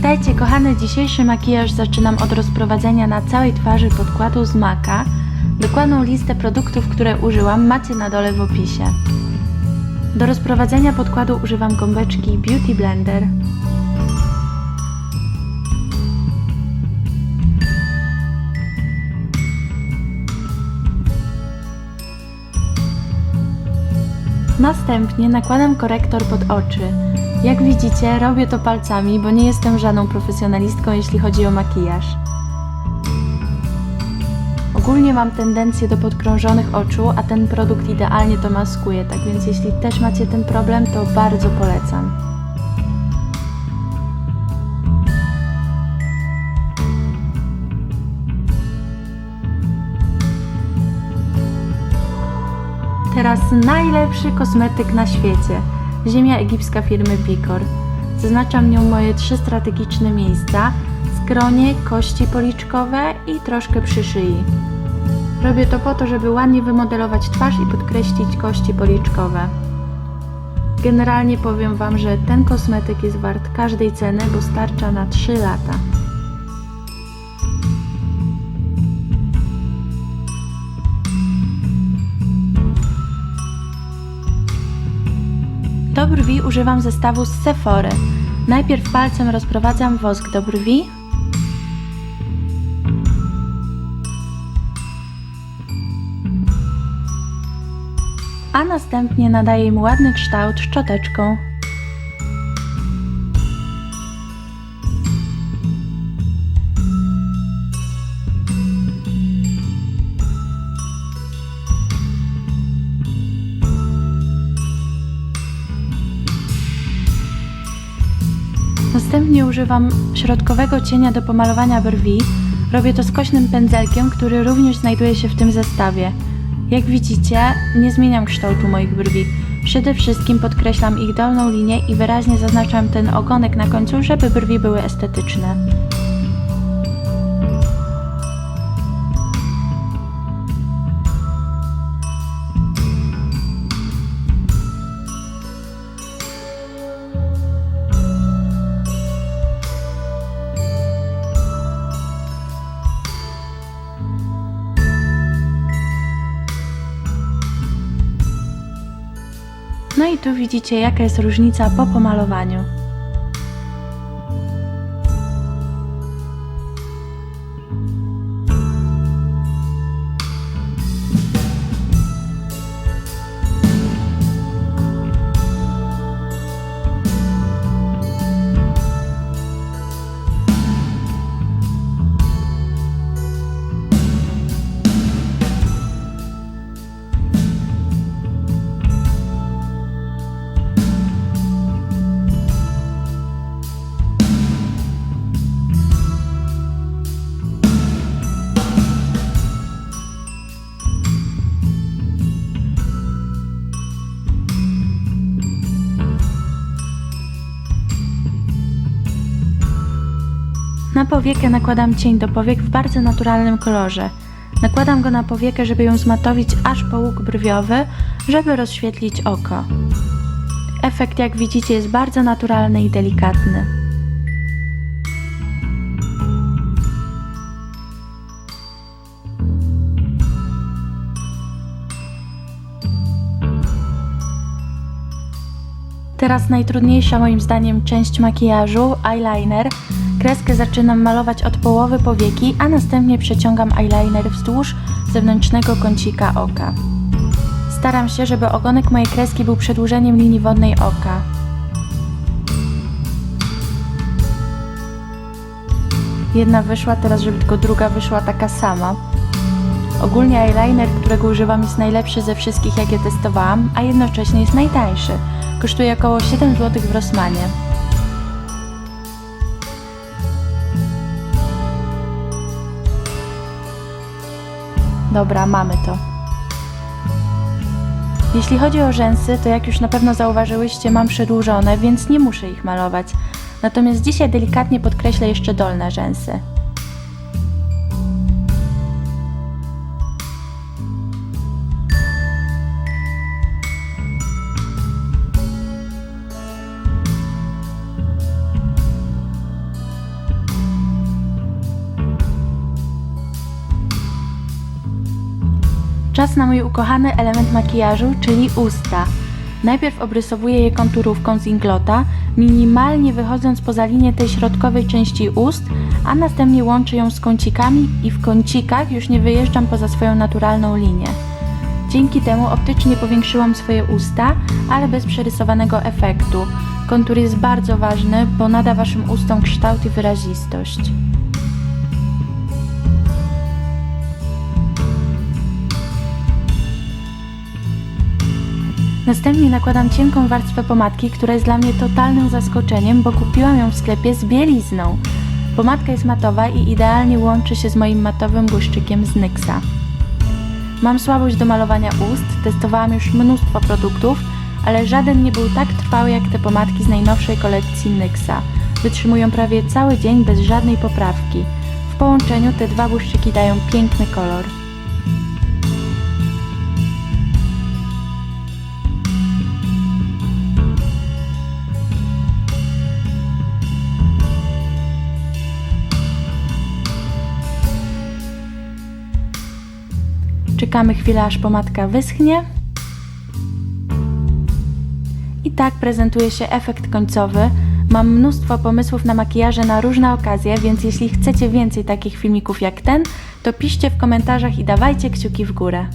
Witajcie kochane, dzisiejszy makijaż zaczynam od rozprowadzenia na całej twarzy podkładu z Maka. Dokładną listę produktów, które użyłam macie na dole w opisie. Do rozprowadzenia podkładu używam gąbeczki Beauty Blender. Następnie nakładam korektor pod oczy. Jak widzicie, robię to palcami, bo nie jestem żadną profesjonalistką, jeśli chodzi o makijaż. Ogólnie mam tendencję do podkrążonych oczu, a ten produkt idealnie to maskuje, tak więc jeśli też macie ten problem, to bardzo polecam. Teraz najlepszy kosmetyk na świecie. Ziemia egipska firmy Picor. Zaznaczam nią moje trzy strategiczne miejsca: skronie, kości policzkowe i troszkę przy szyi. Robię to po to, żeby ładnie wymodelować twarz i podkreślić kości policzkowe. Generalnie powiem Wam, że ten kosmetyk jest wart każdej ceny, bo starcza na 3 lata. Do brwi używam zestawu z Sephory. Najpierw palcem rozprowadzam wosk do brwi. A następnie nadaję im ładny kształt szczoteczką. Następnie używam środkowego cienia do pomalowania brwi. Robię to skośnym pędzelkiem, który również znajduje się w tym zestawie. Jak widzicie, nie zmieniam kształtu moich brwi. Przede wszystkim podkreślam ich dolną linię i wyraźnie zaznaczam ten ogonek na końcu, żeby brwi były estetyczne. I tu widzicie jaka jest różnica po pomalowaniu. Na powiekę nakładam cień do powiek w bardzo naturalnym kolorze. Nakładam go na powiekę, żeby ją zmatowić aż po łuk brwiowy, żeby rozświetlić oko. Efekt, jak widzicie, jest bardzo naturalny i delikatny. Teraz najtrudniejsza moim zdaniem część makijażu eyeliner. Kreskę zaczynam malować od połowy powieki, a następnie przeciągam eyeliner wzdłuż zewnętrznego kącika oka. Staram się, żeby ogonek mojej kreski był przedłużeniem linii wodnej oka. Jedna wyszła, teraz żeby tylko druga wyszła taka sama. Ogólnie eyeliner, którego używam jest najlepszy ze wszystkich jakie testowałam, a jednocześnie jest najtańszy. Kosztuje około 7 zł w Rossmanie. Dobra, mamy to. Jeśli chodzi o rzęsy, to jak już na pewno zauważyłyście, mam przedłużone, więc nie muszę ich malować. Natomiast dzisiaj delikatnie podkreślę jeszcze dolne rzęsy. Czas na mój ukochany element makijażu, czyli usta. Najpierw obrysowuję je konturówką z inglota, minimalnie wychodząc poza linię tej środkowej części ust, a następnie łączę ją z kącikami i w kącikach już nie wyjeżdżam poza swoją naturalną linię. Dzięki temu optycznie powiększyłam swoje usta, ale bez przerysowanego efektu. Kontur jest bardzo ważny, bo nada waszym ustom kształt i wyrazistość. Następnie nakładam cienką warstwę pomadki, która jest dla mnie totalnym zaskoczeniem, bo kupiłam ją w sklepie z bielizną. Pomadka jest matowa i idealnie łączy się z moim matowym błyszczykiem z NYXa. Mam słabość do malowania ust, testowałam już mnóstwo produktów, ale żaden nie był tak trwały jak te pomadki z najnowszej kolekcji NYXa. Wytrzymują prawie cały dzień bez żadnej poprawki. W połączeniu te dwa błyszczyki dają piękny kolor. Czekamy chwilę, aż pomadka wyschnie. I tak prezentuje się efekt końcowy. Mam mnóstwo pomysłów na makijaże na różne okazje, więc jeśli chcecie więcej takich filmików jak ten, to piszcie w komentarzach i dawajcie kciuki w górę.